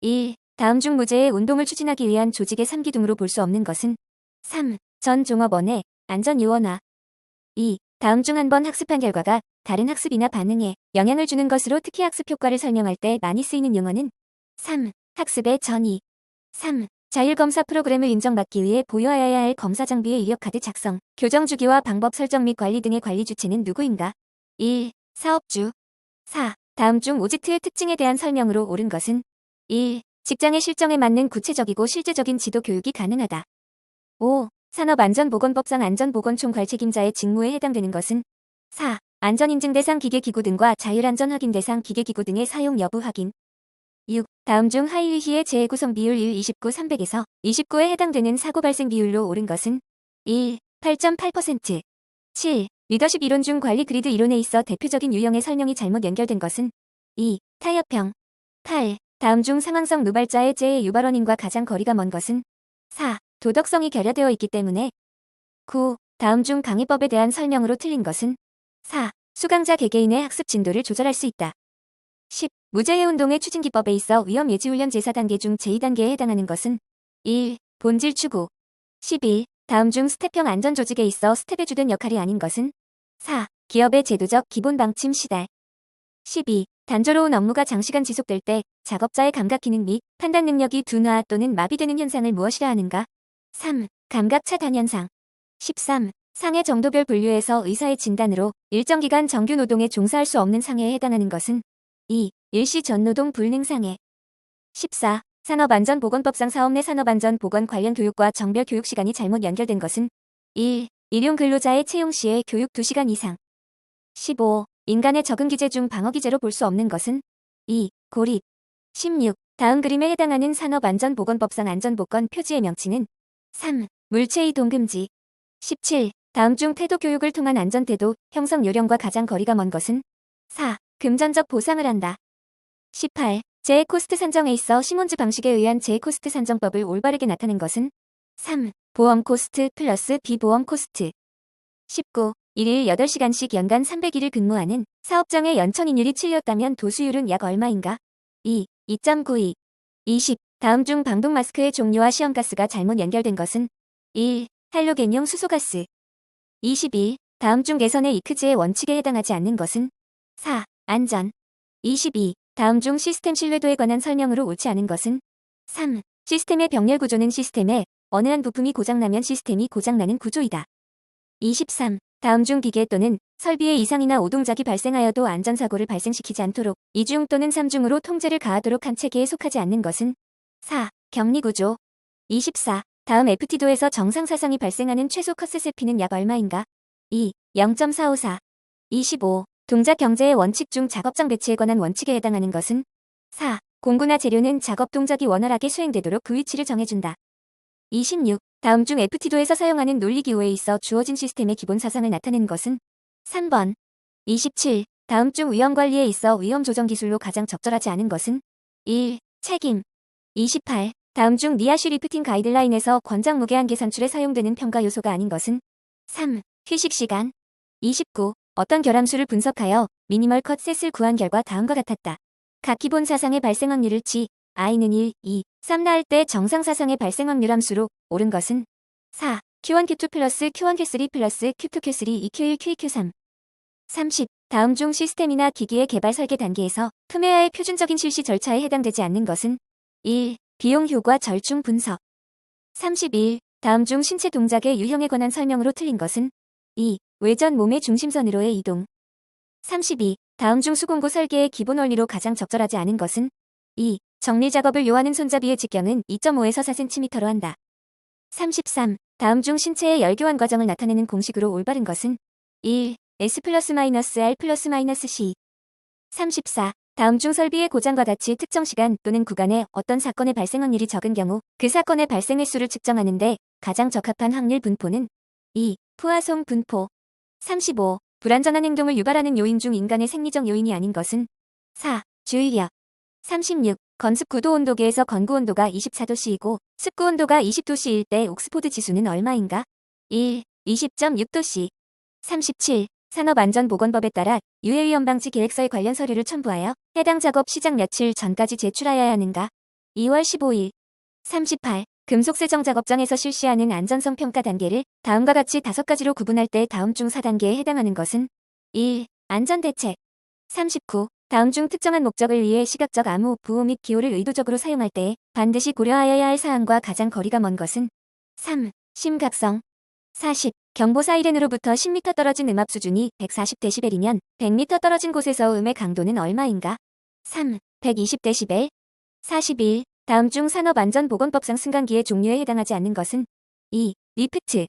1. 다음 중 무죄의 운동을 추진하기 위한 조직의 3기둥으로 볼 수 없는 것은 3. 전 종업원의 안전 요원화 2. 다음 중 한 번 학습한 결과가 다른 학습이나 반응에 영향을 주는 것으로 특히 학습 효과를 설명할 때 많이 쓰이는 용어는 3. 학습의 전이 3. 자율검사 프로그램을 인정받기 위해 보유하여야 할 검사 장비의 이력카드 작성, 교정 주기와 방법 설정 및 관리 등의 관리 주체는 누구인가? 1. 사업주 4. 다음 중 오직트의 특징에 대한 설명으로 옳은 것은 1. 직장의 실정에 맞는 구체적이고 실제적인 지도 교육이 가능하다. 5. 산업안전보건법상 안전보건총괄 책임자의 직무에 해당되는 것은 4. 안전인증 대상 기계기구 등과 자율안전 확인 대상 기계기구 등의 사용 여부 확인 6. 다음 중 하이위희의 재구성 비율 1 29 300에서 29에 해당되는 사고 발생 비율로 옳은 것은 1. 8.8% 7. 리더십 이론 중 관리 그리드 이론에 있어 대표적인 유형의 설명이 잘못 연결된 것은 2. 타협형 8. 다음 중 상황성 누발자의 재의 유발원인과 가장 거리가 먼 것은 4. 도덕성이 결여되어 있기 때문에 9. 다음 중 강의법에 대한 설명으로 틀린 것은 4. 수강자 개개인의 학습 진도를 조절할 수 있다. 10. 무죄의 운동의 추진 기법에 있어 위험 예지 훈련 제4단계 중 제2단계에 해당하는 것은 1. 본질 추구 11. 다음 중 스텝형 안전 조직에 있어 스텝의 주된 역할이 아닌 것은 4. 기업의 제도적 기본 방침 시달 12. 단조로운 업무가 장시간 지속될 때 작업자의 감각 기능 및 판단 능력이 둔화 또는 마비되는 현상을 무엇이라 하는가? 3. 감각 차단 현상 13. 상해 정도별 분류에서 의사의 진단으로 일정 기간 정규 노동에 종사할 수 없는 상해에 해당하는 것은 2. 일시 전노동 불능 상해 14. 산업안전보건법상 사업 내 산업안전보건 관련 교육과 정별 교육 시간이 잘못 연결된 것은 1. 일용 근로자의 채용 시에 교육 2시간 이상 15. 인간의 적응 기제 중 방어 기제로 볼 수 없는 것은 2. 고립 16. 다음 그림에 해당하는 산업안전보건법상 안전보건 표지의 명칭은 3. 물체 이동 금지 17. 다음 중 태도 교육을 통한 안전태도 형성 요령과 가장 거리가 먼 것은 4. 금전적 보상을 한다. 18. 재해 코스트 산정에 있어 시몬즈 방식에 의한 재해 코스트 산정법을 올바르게 나타낸 것은 3. 보험 코스트 플러스 비보험 코스트 19. 1일 8시간씩 연간 300일을 근무하는 사업장의 연천인율이 7였다면 도수율은 약 얼마인가? 2. 2.92 20. 다음 중 방독 마스크의 종류와 시험가스가 잘못 연결된 것은 1. 할로겐용 수소가스 21. 다음 중 개선의 이크즈의 원칙에 해당하지 않는 것은 4. 안전 22. 다음 중 시스템 신뢰도에 관한 설명으로 옳지 않은 것은 3. 시스템의 병렬 구조는 시스템의 어느 한 부품이 고장나면 시스템이 고장나는 구조이다. 23. 다음 중 기계 또는 설비의 이상이나 오동작이 발생하여도 안전사고를 발생시키지 않도록 2중 또는 3중으로 통제를 가하도록 한 체계에 속하지 않는 것은 4. 격리구조 24. 다음 FT도에서 정상사상이 발생하는 최소 커스세피는 약 얼마인가? 2. 0.454 25. 동작 경제의 원칙 중 작업장 배치에 관한 원칙에 해당하는 것은 4. 공구나 재료는 작업 동작이 원활하게 수행되도록 그 위치를 정해준다. 26. 다음 중 FT도에서 사용하는 논리기호에 있어 주어진 시스템의 기본 사상을 나타낸 것은 3번. 27. 다음 중 위험관리에 있어 위험 조정 기술로 가장 적절하지 않은 것은 1. 책임 28. 다음 중 니아슈 리프팅 가이드라인에서 권장 무게한 계 산출에 사용되는 평가 요소가 아닌 것은 3. 휴식 시간 29. 어떤 결함수를 분석하여 미니멀 컷 셋을 구한 결과 다음과 같았다. 각 기본 사상의 발생 확률을 치 i는 1, 2, 3 나을 때 정상 사상의 발생 확률 함수로 옳은 것은 4. Q1, Q2 플러스 Q1, Q3 플러스 Q2, Q3, EQ1, Q2, Q3 30. 다음 중 시스템이나 기기의 개발 설계 단계에서 품해야의 표준적인 실시 절차에 해당되지 않는 것은 1. 비용 효과 절충 분석 31. 다음 중 신체 동작의 유형에 관한 설명으로 틀린 것은 2. 외전 몸의 중심선으로의 이동 32. 다음 중 수공구 설계의 기본 원리로 가장 적절하지 않은 것은 2. 정리 작업을 요하는 손잡이의 직경은 2.5에서 4cm로 한다. 33. 다음 중 신체의 열교환 과정을 나타내는 공식으로 올바른 것은 1. S 플러스 마이너스 R 플러스 마이너스 C 34. 다음 중 설비의 고장과 같이 특정 시간 또는 구간에 어떤 사건의 발생 확률이 적은 경우 그 사건의 발생 횟수를 측정하는데 가장 적합한 확률 분포는 2. 푸아송 분포 35. 불안전한 행동을 유발하는 요인 중 인간의 생리적 요인이 아닌 것은 4. 주의력 36. 건습 구도 온도계에서 건구 온도가 24도씨이고 습구 온도가 20도씨일 때 옥스포드 지수는 얼마인가? 1. 20.6도씨 37. 산업안전보건법에 따라 유해위험 방지 계획서에 관련 서류를 첨부하여 해당 작업 시작 며칠 전까지 제출하여야 하는가? 2월 15일 38. 금속세정 작업장에서 실시하는 안전성 평가 단계를 다음과 같이 다섯 가지로 구분할 때 다음 중 4단계에 해당하는 것은 1. 안전대책 39. 다음 중 특정한 목적을 위해 시각적 암호, 부호 및 기호를 의도적으로 사용할 때 반드시 고려하여야 할 사항과 가장 거리가 먼 것은 3. 심각성 40. 경보 사이렌으로부터 10m 떨어진 음압 수준이 140dB이면 100m 떨어진 곳에서 음의 강도는 얼마인가? 3. 120dB 41. 다음 중 산업안전보건법상 승강기의 종류에 해당하지 않는 것은 2. 리프트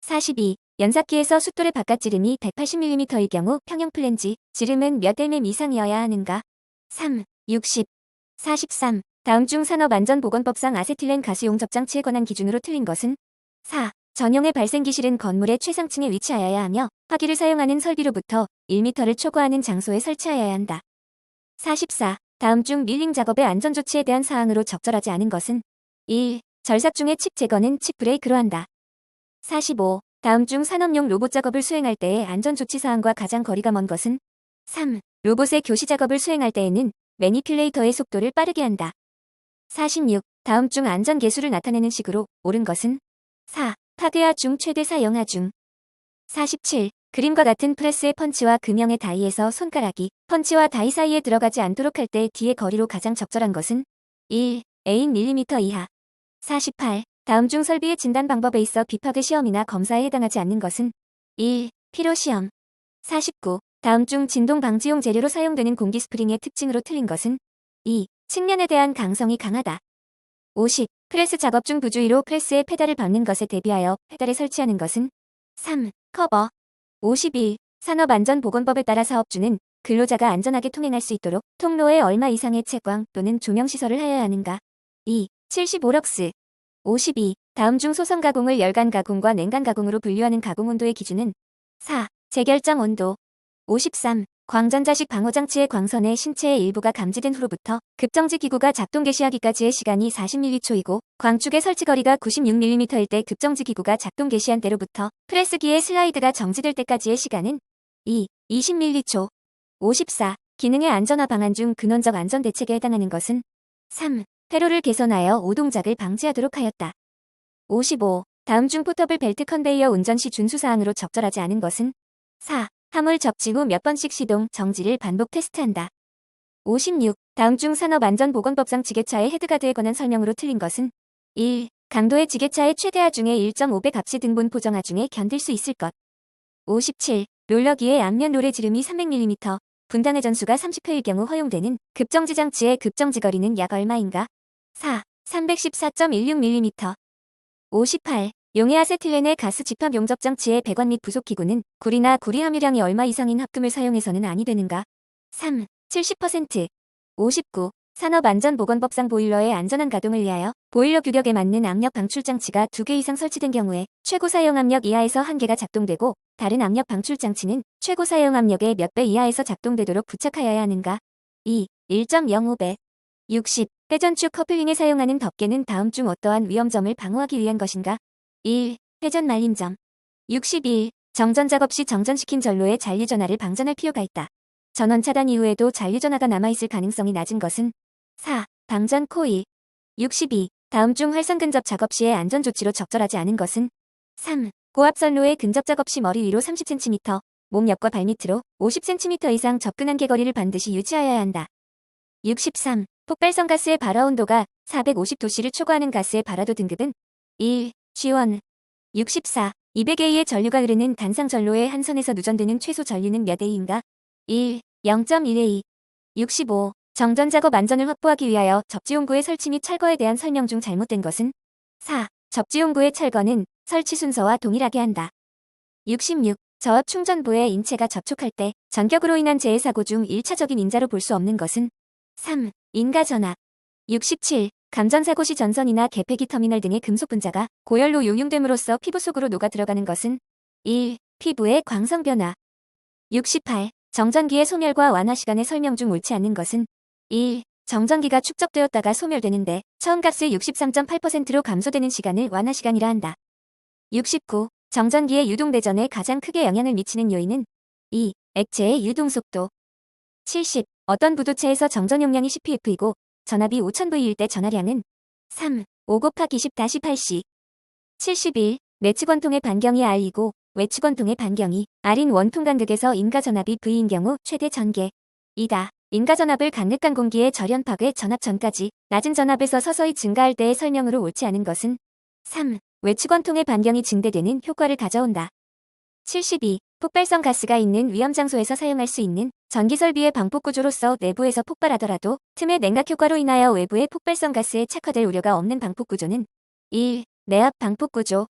42. 연삭기에서 숫돌의 바깥 지름이 180mm일 경우 평형 플랜지 지름은 몇 mm 이상이어야 하는가? 3. 60. 43. 다음 중 산업안전보건법상 아세틸렌 가스용 접장치에 관한 기준으로 틀린 것은 4. 전용의 발생기실은 건물의 최상층에 위치하여야 하며 화기를 사용하는 설비로부터 1m를 초과하는 장소에 설치하여야 한다. 44. 다음 중 밀링 작업의 안전조치에 대한 사항으로 적절하지 않은 것은 1. 절삭 중의 칩 제거는 칩 브레이크로 한다. 45. 다음 중 산업용 로봇 작업을 수행할 때의 안전조치 사항과 가장 거리가 먼 것은 3. 로봇의 교시 작업을 수행할 때에는 매니퓰레이터의 속도를 빠르게 한다. 46. 다음 중 안전 계수를 나타내는 식으로 옳은 것은 4. 파괴하 중 최대 사용하 중 47. 그림과 같은 프레스의 펀치와 금형의 다이에서 손가락이 펀치와 다이 사이에 들어가지 않도록 할 때 뒤의 거리로 가장 적절한 것은 1. A인 1mm 이하 48. 다음 중 설비의 진단 방법에 있어 비파괴 시험이나 검사에 해당하지 않는 것은 1. 필요 시험 49. 다음 중 진동 방지용 재료로 사용되는 공기 스프링의 특징으로 틀린 것은 2. 측면에 대한 강성이 강하다. 50. 프레스 작업 중 부주의로 프레스에 페달을 밟는 것에 대비하여 페달에 설치하는 것은 3. 커버 51. 산업안전보건법에 따라 사업주는 근로자가 안전하게 통행할 수 있도록 통로에 얼마 이상의 채광 또는 조명시설을 하여야 하는가? 2. 75럭스 52. 다음 중 소성 가공을 열간 가공과 냉간 가공으로 분류하는 가공 온도의 기준은 4. 재결정 온도 53. 광전자식 방호장치의 광선의 신체의 일부가 감지된 후로부터 급정지 기구가 작동 개시하기까지의 시간이 40m초이고 광축의 설치거리가 96mm일 때 급정지 기구가 작동 개시한 때로부터 프레스기의 슬라이드가 정지될 때까지의 시간은 2. 20m초 54. 기능의 안전화 방안 중 근원적 안전 대책에 해당하는 것은 3. 회로를 개선하여 오동작을 방지하도록 하였다. 55. 다음 중 포터블 벨트 컨베이어 운전 시 준수사항으로 적절하지 않은 것은 4. 화물 접지 후 몇 번씩 시동, 정지를 반복 테스트한다. 56. 다음 중 산업안전보건법상 지게차의 헤드가드에 관한 설명으로 틀린 것은 1. 강도의 지게차의 최대하 중에 1.5배 값이 등본 포정하 중에 견딜 수 있을 것. 57. 롤러기의 앞면 롤의 지름이 300mm, 분당의 전수가 30회일 경우 허용되는 급정지 장치의 급정지 거리는 약 얼마인가? 4. 314.16mm. 58. 용해 아세틸렌의 가스 집합 용접 장치의 배관 및 부속 기구는 구리나 구리 함유량이 얼마 이상인 합금을 사용해서는 아니 되는가? 3. 70%. 59. 산업안전보건법상 보일러의 안전한 가동을 위하여 보일러 규격에 맞는 압력 방출 장치가 2개 이상 설치된 경우에 최고 사용 압력 이하에서 1개가 작동되고 다른 압력 방출 장치는 최고 사용 압력의 몇 배 이하에서 작동되도록 부착하여야 하는가? 2. 1.05배. 60. 회전축 커플링에 사용하는 덮개는 다음 중 어떠한 위험점을 방어하기 위한 것인가? 1. 회전 말림점. 61. 정전 작업 시 정전시킨 전로의 잔류전화를 방전할 필요가 있다. 전원 차단 이후에도 잔류전화가 남아있을 가능성이 낮은 것은 4. 방전 코일. 62. 다음 중 활선 근접 작업 시의 안전 조치로 적절하지 않은 것은 3. 고압선로의 근접 작업 시 머리 위로 30cm, 몸 옆과 발 밑으로 50cm 이상 접근한 개거리를 반드시 유지하여야 한다. 63. 폭발성 가스의 발화 온도가 450도씨를 초과하는 가스의 발화도 등급은 1. G1. 64. 200A의 전류가 흐르는 단상 전로의 한 선에서 누전되는 최소 전류는 몇 A인가? 1. 0.1A. 65. 정전 작업 안전을 확보하기 위하여 접지용구의 설치 및 철거에 대한 설명 중 잘못된 것은 4. 접지용구의 철거는 설치 순서와 동일하게 한다. 66. 저압 충전부에 인체가 접촉할 때 전격으로 인한 재해 사고 중 1차적인 인자로 볼 수 없는 것은 3. 인가 전압. 67. 감전사고 시 전선이나 개폐기 터미널 등의 금속 분자가 고열로 용융됨으로써 피부 속으로 녹아 들어가는 것은 1. 피부의 광선 변화. 68. 정전기의 소멸과 완화 시간의 설명 중 옳지 않는 것은 1. 정전기가 축적되었다가 소멸되는데 처음값의 63.8%로 감소되는 시간을 완화 시간이라 한다. 69. 정전기의 유동 대전에 가장 크게 영향을 미치는 요인은 2. 액체의 유동 속도. 70. 어떤 부도체에서 정전 용량이 CPF이고 전압이 5000V일 때 전하량은 3. 5 곱하기 10-8C 71. 내측 원통의 반경이 R이고 외측 원통의 반경이 R인 원통 간극에서 인가 전압이 V인 경우 최대 전개. 이다. 인가 전압을 강력한 공기의 절연 파괴 전압 전까지 낮은 전압에서 서서히 증가할 때의 설명으로 옳지 않은 것은 3. 외측 원통의 반경이 증대되는 효과를 가져온다. 72. 폭발성 가스가 있는 위험 장소에서 사용할 수 있는 전기 설비의 방폭 구조로서 내부에서 폭발하더라도 틈의 냉각 효과로 인하여 외부의 폭발성 가스에 착화될 우려가 없는 방폭 구조는 1. 내압 방폭 구조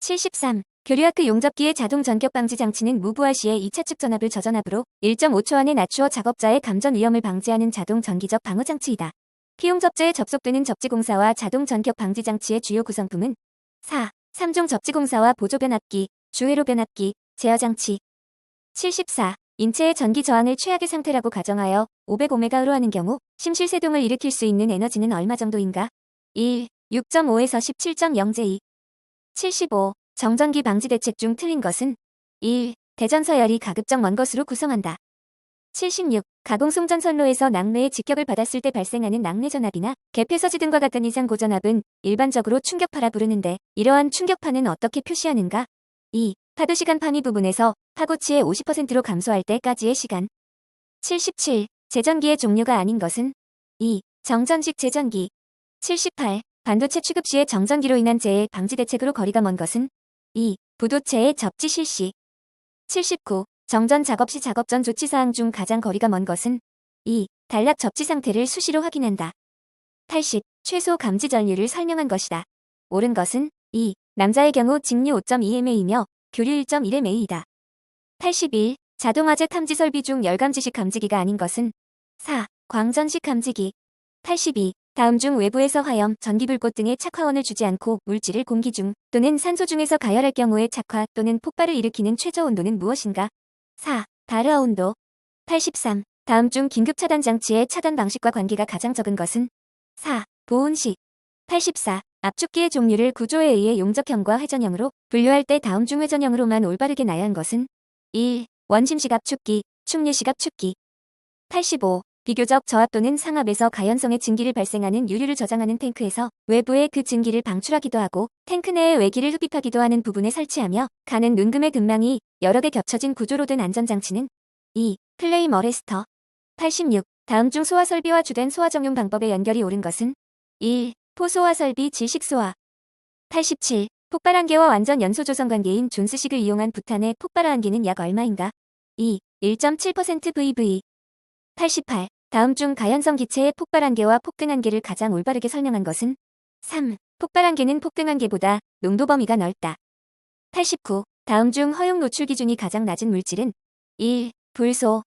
73. 교류아크 용접기의 자동 전격 방지 장치는 무부하 시에 2차 측 전압을 저전압으로 1.5초 안에 낮추어 작업자의 감전 위험을 방지하는 자동 전기적 방어 장치이다. 피용 접재에 접속되는 접지공사와 자동 전격 방지 장치의 주요 구성품은 4. 3종 접지공사와 보조 변압기, 주회로 변압기, 제어 장치 74. 인체의 전기 저항을 최악의 상태라고 가정하여 500오메가로 하는 경우 심실세동을 일으킬 수 있는 에너지는 얼마 정도인가? 1. 6.5에서 17.0j2 75. 정전기 방지 대책 중 틀린 것은 1. 대전서열이 가급적 먼 것으로 구성한다. 76. 가공송전선로에서 낙뢰의 직격을 받았을 때 발생하는 낙뢰 전압이나 개폐서지 등과 같은 이상 고전압은 일반적으로 충격파라 부르는데 이러한 충격파는 어떻게 표시하는가? 2. 파도 시간 파미 부분에서 파고치의 50%로 감소할 때까지의 시간. 77. 제전기의 종류가 아닌 것은 2. 정전식 제전기. 78. 반도체 취급 시의 정전기로 인한 재해 방지 대책으로 거리가 먼 것은 2. 부도체의 접지 실시. 79. 정전 작업 시 작업 전 조치 사항 중 가장 거리가 먼 것은 2. 단락 접지 상태를 수시로 확인한다. 80. 최소 감지 전류를 설명한 것이다. 옳은 것은 2. 남자의 경우 직류 5.2mA이며 교류 1.1mA이다. 81. 자동화재 탐지 설비 중 열감지식 감지기가 아닌 것은 4. 광전식 감지기. 82. 다음 중 외부에서 화염, 전기불꽃 등의 착화원을 주지 않고 물질을 공기 중 또는 산소 중에서 가열할 경우의 착화 또는 폭발을 일으키는 최저 온도는 무엇인가? 4. 다르아 온도. 83. 다음 중 긴급 차단 장치의 차단 방식과 관계가 가장 적은 것은 4. 보온식. 84. 압축기의 종류를 구조에 의해 용접형과 회전형으로 분류할 때 다음 중 회전형으로만 올바르게 나열한 것은 1. 원심식 압축기, 충류식 압축기. 85. 비교적 저압 또는 상압에서 가연성의 증기를 발생하는 유류를 저장하는 탱크에서 외부에 그 증기를 방출하기도 하고 탱크 내에 외기를 흡입하기도 하는 부분에 설치하며 가는 눈금의 근망이 여러 개 겹쳐진 구조로 된 안전장치는 2. 플레임 어레스터 86. 다음 중 소화 설비와 주된 소화 정용 방법의 연결이 옳은 것은 1. 포소화 설비 질식소화 87. 폭발 한계와 완전 연소 조성 관계인 존스식을 이용한 부탄의 폭발 한계는 약 얼마인가? 2. 1.7% VV 88. 다음 중 가연성 기체의 폭발 한계와 폭등 한계를 가장 올바르게 설명한 것은 3. 폭발 한계는 폭등 한계보다 농도 범위가 넓다. 89. 다음 중 허용 노출 기준이 가장 낮은 물질은 1. 불소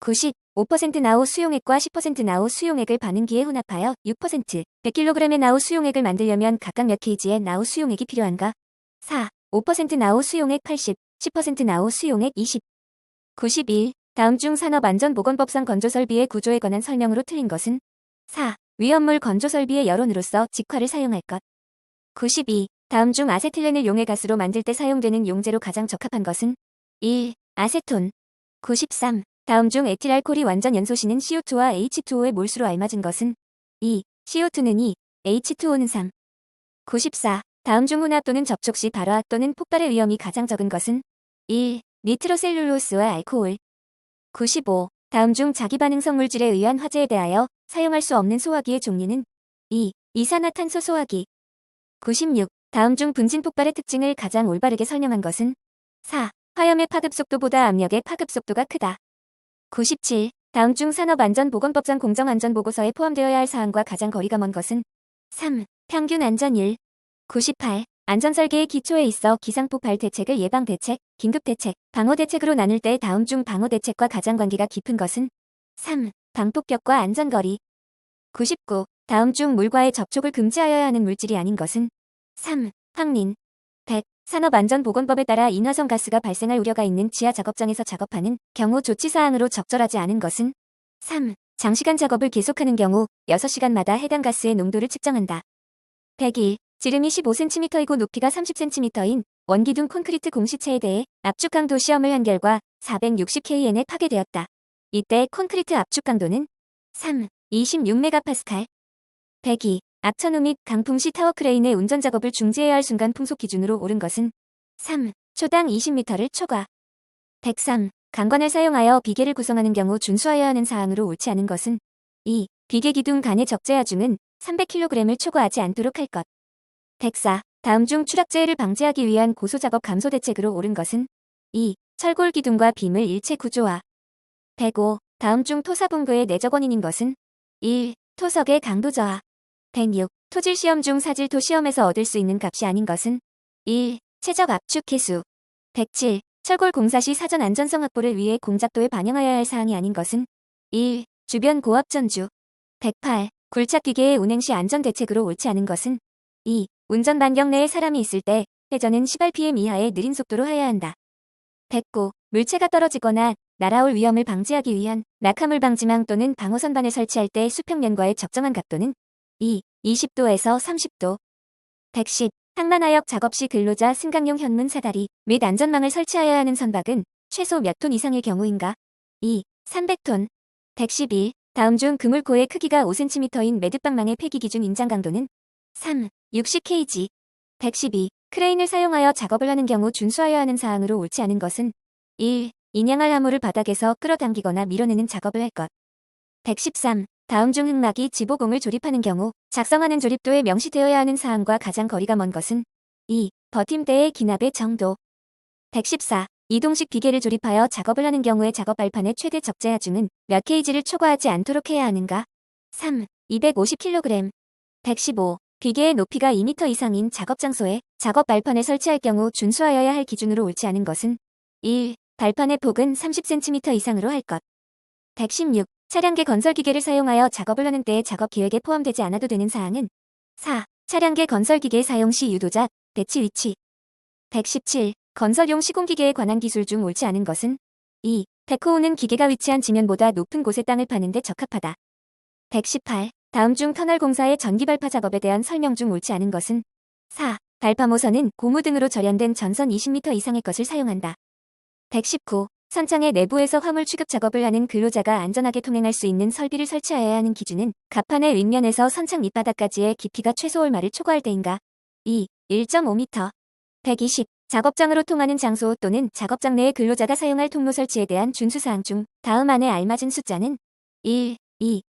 90. 5% 나우 수용액과 10% 나우 수용액을 반응기에 혼합하여 6%, 100kg의 나우 수용액을 만들려면 각각 몇 kg의 나우 수용액이 필요한가? 4. 5% 나우 수용액 80, 10% 나우 수용액 20. 91. 다음 중 산업안전보건법상 건조설비의 구조에 관한 설명으로 틀린 것은 4. 위험물 건조설비의 여론으로서 직화를 사용할 것. 92. 다음 중 아세틸렌을 용해 가스로 만들 때 사용되는 용제로 가장 적합한 것은 1. 아세톤 93. 다음 중 에틸알코올이 완전 연소시는 CO2와 H2O의 몰수로 알맞은 것은 2. CO2는 2, H2O는 3. 94. 다음 중 혼합 또는 접촉 시 발화 또는 폭발의 위험이 가장 적은 것은 1. 니트로셀룰로스와 알코올 95. 다음 중 자기 반응 성 물질에 의한 화재에 대하여 사용할 수 없는 소화기의 종류는 2. 이산화탄소 소화기 96. 다음 중 분진 폭발의 특징을 가장 올바르게 설명한 것은 4. 화염의 파급 속도보다 압력의 파급 속도가 크다. 97. 다음 중 산업안전보건법상 공정안전보고서에 포함되어야 할 사항과 가장 거리가 먼 것은 3. 평균 안전율 98. 안전설계의 기초에 있어 기상폭발 대책을 예방대책, 긴급대책, 방어대책으로 나눌 때 다음 중 방어대책과 가장 관계가 깊은 것은 3. 방폭벽과 안전거리 99. 다음 중 물과의 접촉을 금지하여야 하는 물질이 아닌 것은 3. 황린 100. 산업안전보건법에 따라 인화성 가스가 발생할 우려가 있는 지하 작업장에서 작업하는 경우 조치사항으로 적절하지 않은 것은 3. 장시간 작업을 계속하는 경우 6시간마다 해당 가스의 농도를 측정한다. 101. 지름이 15cm이고 높이가 30cm인 원기둥 콘크리트 공시체에 대해 압축 강도 시험을 한 결과 460kN에 파괴되었다. 이때 콘크리트 압축 강도는 3, 26메가파스칼, 102. 악천후 및 강풍 시 타워 크레인의 운전 작업을 중지해야 할 순간 풍속 기준으로 오른 것은 3. 초당 20m를 초과. 103. 강관을 사용하여 비계를 구성하는 경우 준수하여야 하는 사항으로 옳지 않은 것은 2. 비계 기둥 간의 적재 하중은 300kg을 초과하지 않도록 할 것. 104. 다음 중 추락재해를 방지하기 위한 고소작업 감소 대책으로 옳은 것은 2. 철골 기둥과 빔을 일체 구조화. 105. 다음 중 토사분구의 내적 원인인 것은 1. 토석의 강도 저하. 106. 토질 시험 중 사질토 시험에서 얻을 수 있는 값이 아닌 것은 1. 최적 압축 계수. 107. 철골 공사 시 사전 안전성 확보를 위해 공작도에 반영하여야 할 사항이 아닌 것은 1. 주변 고압 전주. 108. 굴착 기계의 운행 시 안전 대책으로 옳지 않은 것은 2. 운전 반경 내에 사람이 있을 때 회전은 10rpm 이하의 느린 속도로 하여야 한다. 109. 물체가 떨어지거나 날아올 위험을 방지하기 위한 낙하물 방지망 또는 방호선반을 설치할 때 수평면과의 적정한 각도는 2. 20도에서 30도. 110. 항만하역 작업 시 근로자 승강용 현문 사다리 및 안전망을 설치하여야 하는 선박은 최소 몇 톤 이상의 경우인가? 2. 300톤. 111. 다음 중 그물코의 크기가 5cm인 매듭방망의 폐기 기준 인장 강도는 3. 60kg. 112. 크레인을 사용하여 작업을 하는 경우 준수하여야 하는 사항으로 옳지 않은 것은 1. 인양할 화물을 바닥에서 끌어당기거나 밀어내는 작업을 할 것. 113. 다음 중 흑막이 지보공을 조립하는 경우 작성하는 조립도에 명시되어야 하는 사항과 가장 거리가 먼 것은 2. 버팀대의 기납의 정도. 114. 이동식 비계를 조립하여 작업을 하는 경우에 작업 발판의 최대 적재 하중은 몇 kg를 초과하지 않도록 해야 하는가? 3. 250kg. 115. 비계의 높이가 2m 이상인 작업 장소에 작업 발판에 설치할 경우 준수하여야 할 기준으로 옳지 않은 것은 1. 발판의 폭은 30cm 이상으로 할 것. 116. 차량계 건설 기계를 사용하여 작업을 하는 때에 작업 계획에 포함되지 않아도 되는 사항은 4. 차량계 건설 기계 사용 시 유도자, 배치 위치. 117. 건설용 시공기계에 관한 기술 중 옳지 않은 것은 2. 데코우는 기계가 위치한 지면보다 높은 곳에 땅을 파는 데 적합하다. 118. 다음 중 터널 공사의 전기 발파 작업에 대한 설명 중 옳지 않은 것은 4. 발파 모선은 고무 등으로 절연된 전선 20m 이상의 것을 사용한다. 119. 선창의 내부에서 화물 취급 작업을 하는 근로자가 안전하게 통행할 수 있는 설비를 설치하여야 하는 기준은 갑판의 윗면에서 선창 밑바닥까지의 깊이가 최소 얼마를 초과할 때인가? 2. 1.5m. 120. 작업장으로 통하는 장소 또는 작업장 내의 근로자가 사용할 통로 설치에 대한 준수사항 중 다음 안에 알맞은 숫자는 1, 2,